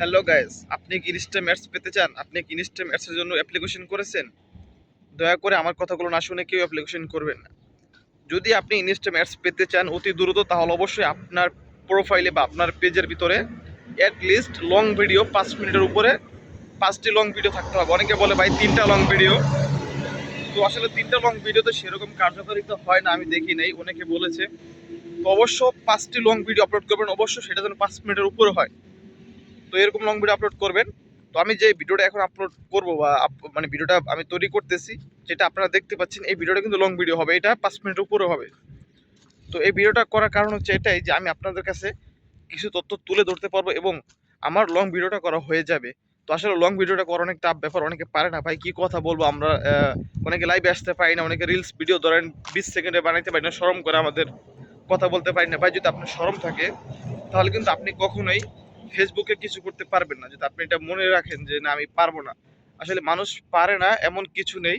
Hello guys, আপনি কি Insta mats পেতে চান? আপনি কি ইনস্টা ম্যাটসের জন্য অ্যাপ্লিকেশন করেছেন? দয়া করে আমার কথাগুলো না শুনে কেউ অ্যাপ্লিকেশন করবেন না। যদি আপনি ইনস্টা ম্যাটস পেতে চান অতি দ্রুত, তাহলে অবশ্যই আপনার প্রোফাইলে বা আপনার পেজের ভিতরে অ্যাট লিস্ট লং ভিডিও পাঁচ মিনিটের উপরে পাঁচটি লং ভিডিও থাকতে হবে। অনেকে বলে, ভাই, তিনটা লং ভিডিও তো আসলে তিনটা লং ভিডিও তো সেরকম কার্যকারিতা হয় না, আমি দেখি নাই। অনেকে বলেছে, তো অবশ্য পাঁচটি লং ভিডিও আপলোড করবেন, অবশ্য সেটা যেন পাঁচ মিনিটের উপরে হয়। তো এরকম লং ভিডিও আপলোড করবেন। তো আমি যে ভিডিওটা এখন আপলোড করব বা মানে ভিডিওটা আমি তৈরি করতেছি, যেটা আপনারা দেখতে পাচ্ছেন, এই ভিডিওটা কিন্তু লং ভিডিও হবে। এটা পাঁচ মিনিটের উপরে হবে। তো এই ভিডিওটা করার কারণ হচ্ছে এটাই যে আমি আপনাদের কাছে কিছু তথ্য তুলে ধরতে পারব এবং আমার লং ভিডিওটা করা হয়ে যাবে। তো আসলে লং ভিডিওটা করা অনেক টাফ ব্যাপার, অনেকে পারে না। ভাই, কি কথা বলব? আমরা অনেকে লাইভে আসতে পারি না, অনেকে রিলস ভিডিও ধরেন বিশ সেকেন্ডে বানাইতে পারি না সরম করে আমাদের কথা বলতে পারি না। ভাই, যদি আপনার সরম থাকে, তাহলে কিন্তু আপনি কখনোই ফেসবুকে কিছু করতে পারবেন না, যদি আপনি এটা মনে রাখেন যে না, আমি পারব না। আসলে মানুষ পারে না, এমন কিছু নেই।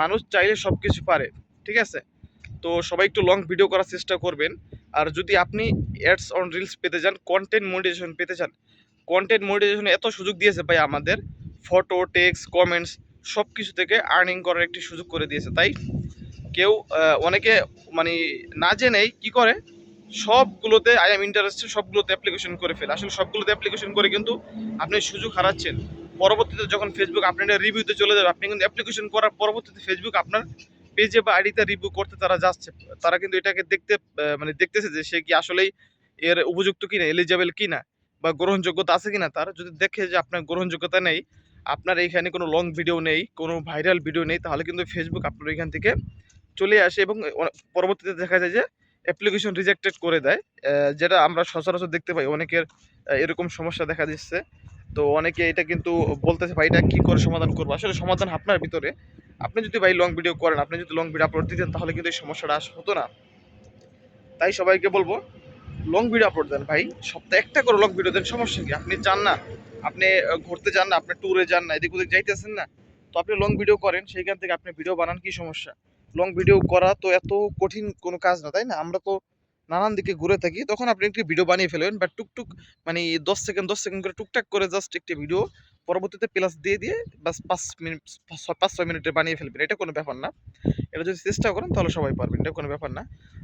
মানুষ চাইলে সব কিছু পারে, ঠিক আছে? তো সবাই একটু লং ভিডিও করার চেষ্টা করবেন। আর যদি আপনি অ্যাডস অন রিলস পেতে চান কন্টেন্ট মনিটাইজেশন পেতে চান কন্টেন্ট মনিটাইজেশন এত সুযোগ দিয়েছে ভাই আমাদের। ফটো টেক্সট কমেন্টস সব কিছু থেকে আর্নিং করার একটি সুযোগ করে দিয়েছে। তাই কেউ অনেকে মানে না জেনেই কি করে? সবগুলোতে আই এম ইন্টারেস্টেড সবগুলোতে অ্যাপ্লিকেশন করে ফেলে। আসলে সবগুলোতে অ্যাপ্লিকেশন করে কিন্তু আপনি সুযোগ হারাচ্ছেন। পরবর্তীতে যখন ফেসবুক আপনার রিভিউতে চলে যাবে, আপনি কিন্তু অ্যাপ্লিকেশন করার পরবর্তীতে ফেসবুক আপনার পেজে বা আইডিতে রিভিউ করতে তারা যাচ্ছে। তারা কিন্তু এটাকে দেখতে মানে দেখতেছে যে সে কি আসলেই এর উপযুক্ত কি কিনা এলিজেবল কিনা, বা গ্রহণযোগ্যতা আছে কিনা। তারা যদি দেখে যে আপনার গ্রহণযোগ্যতা নেই, আপনার এইখানে কোনো লং ভিডিও নেই, কোনো ভাইরাল ভিডিও নেই, তাহলে কিন্তু ফেসবুক আপনার এখান থেকে চলে আসে এবং পরবর্তীতে দেখা যায় যে অ্যাপ্লিকেশন রিজেক্টেড করে দেয় যেটা আমরা সচরাচর দেখতে পাই। অনেকের এরকম সমস্যা দেখা দিচ্ছে। তো অনেকে এটা কিন্তু বলতেছে, ভাই, এটা কী করে সমাধান করব? আসলে সমাধান আপনার ভিতরে। আপনি যদি, ভাই লং ভিডিও করেন, আপনি যদি লং ভিডিও আপলোড দিতেন, তাহলে কিন্তু এই সমস্যাটা আস হতো না। তাই সবাইকে বলব লং ভিডিও আপলোড দেন, ভাই। সপ্তাহে একটা করে লং ভিডিও দেন, সমস্যা কি? আপনি চান না, আপনি ঘুরতে যান না, আপনি ট্যুরে যান না, এদিক ওদিক যাইতেছেন না। তো আপনি লং ভিডিও করেন, সেইখান থেকে আপনি ভিডিও বানান, কি সমস্যা? লং ভিডিও করা তো এত কঠিন কোনো কাজ না, তাই না? আমরা তো নানান দিকে ঘুরে থাকি, তখন আপনি একটি ভিডিও বানিয়ে ফেলবেন বা টুকটুক মানে দশ সেকেন্ড দশ সেকেন্ড করে টুকটাক করে জাস্ট একটি ভিডিও পরবর্তীতে প্লাস দিয়ে দিয়ে বাস পাঁচ মিনিট, পাঁচ- ছয় মিনিটে বানিয়ে ফেলবেন, এটা কোনো ব্যাপার না। এটা যদি চেষ্টা করেন তাহলে সবাই পারবেন, এটা কোনো ব্যাপার না।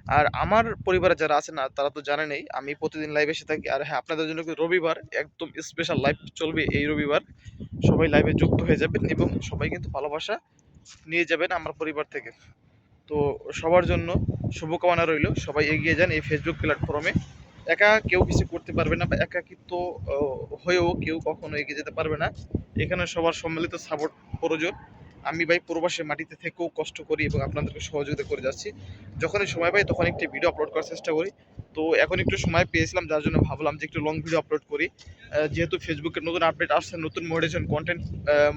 আর আমার পরিবারে যারা আছে না তারা তো জানেনই আমি প্রতিদিন লাইভ এসে থাকি, আর হ্যাঁ আপনাদের জন্য রবিবার একদম স্পেশাল লাইভ চলবে এই রবিবার। সবাই লাইভে যুক্ত হয়ে যাবেন এবং সবাই কিন্তু ভালোবাসা নিয়ে যাবেন আমার পরিবার থেকে। তো সবার জন্য শুভকামনা রইল। সবাই এগিয়ে যান এই ফেসবুক প্ল্যাটফর্মে একা কেউ কিছু করতে পারবে না বা একাকিত্ব হয়েও কেউ কখনো এগিয়ে যেতে পারবে না। এখানে সবার সম্মিলিত সাপোর্ট প্রয়োজন। আমি ভাই প্রবাসের মাটিতে থেকেও কষ্ট করি এবং আপনাদেরকে সহযোগিতা করে যাচ্ছি। যখনই সময় পাই তখন একটি ভিডিও আপলোড করার চেষ্টা করি। তো এখন একটু সময় পেয়েছিলাম, যার জন্য ভাবলাম যে একটু লং ভিডিও আপলোড করি। যেহেতু ফেসবুকের নতুন আপডেট আসছে, নতুন মোডিটেশন কন্টেন্ট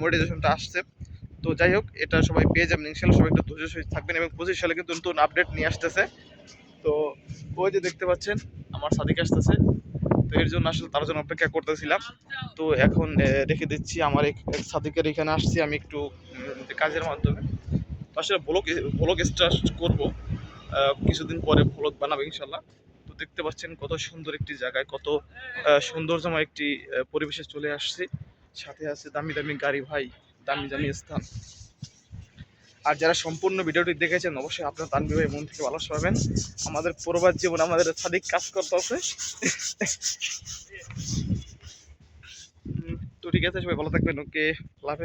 মোডিটেশনটা আসছে তো যাই হোক, এটা সবাই পেয়ে যাবেন। ইনশাল্লাহ সবাই একটু ধৈর্য সহিত থাকবেন এবং পঁচিশ সালে কিন্তু নতুন আপডেট নিয়ে আসতেছে। তো ওই যে দেখতে পাচ্ছেন, আমার সাদিক আসতেছে। তো এর জন্য আসলে তার জন্য অপেক্ষা করতেছিলাম। তো এখন রেখে দিচ্ছি, আমার এক সাদিকের এখানে আসছি আমি একটু কাজের মাধ্যমে। আসলে ব্লগ ব্লগ স্টার্ট করব। কিছুদিন পরে ব্লগ বানাবো ইনশাল্লাহ তো দেখতে পাচ্ছেন কত সুন্দর একটি জায়গায়, কত সৌন্দর্যময় একটি পরিবেশে চলে আসছে। সাথে আছে দামি দামি গাড়ি ভাই। দামি দামি স্থান আর যারা সম্পূর্ণ ভিডিওটি দেখেছেন, অবশ্যই আপনার তানবি ভাই মন থেকে ভালো পাবেন আমাদের পরবার জীবন, আমাদের সাদিক কাজ করতে হবে তো ঠিক আছে, সবাই ভালো থাকবেন, ওকে লাভ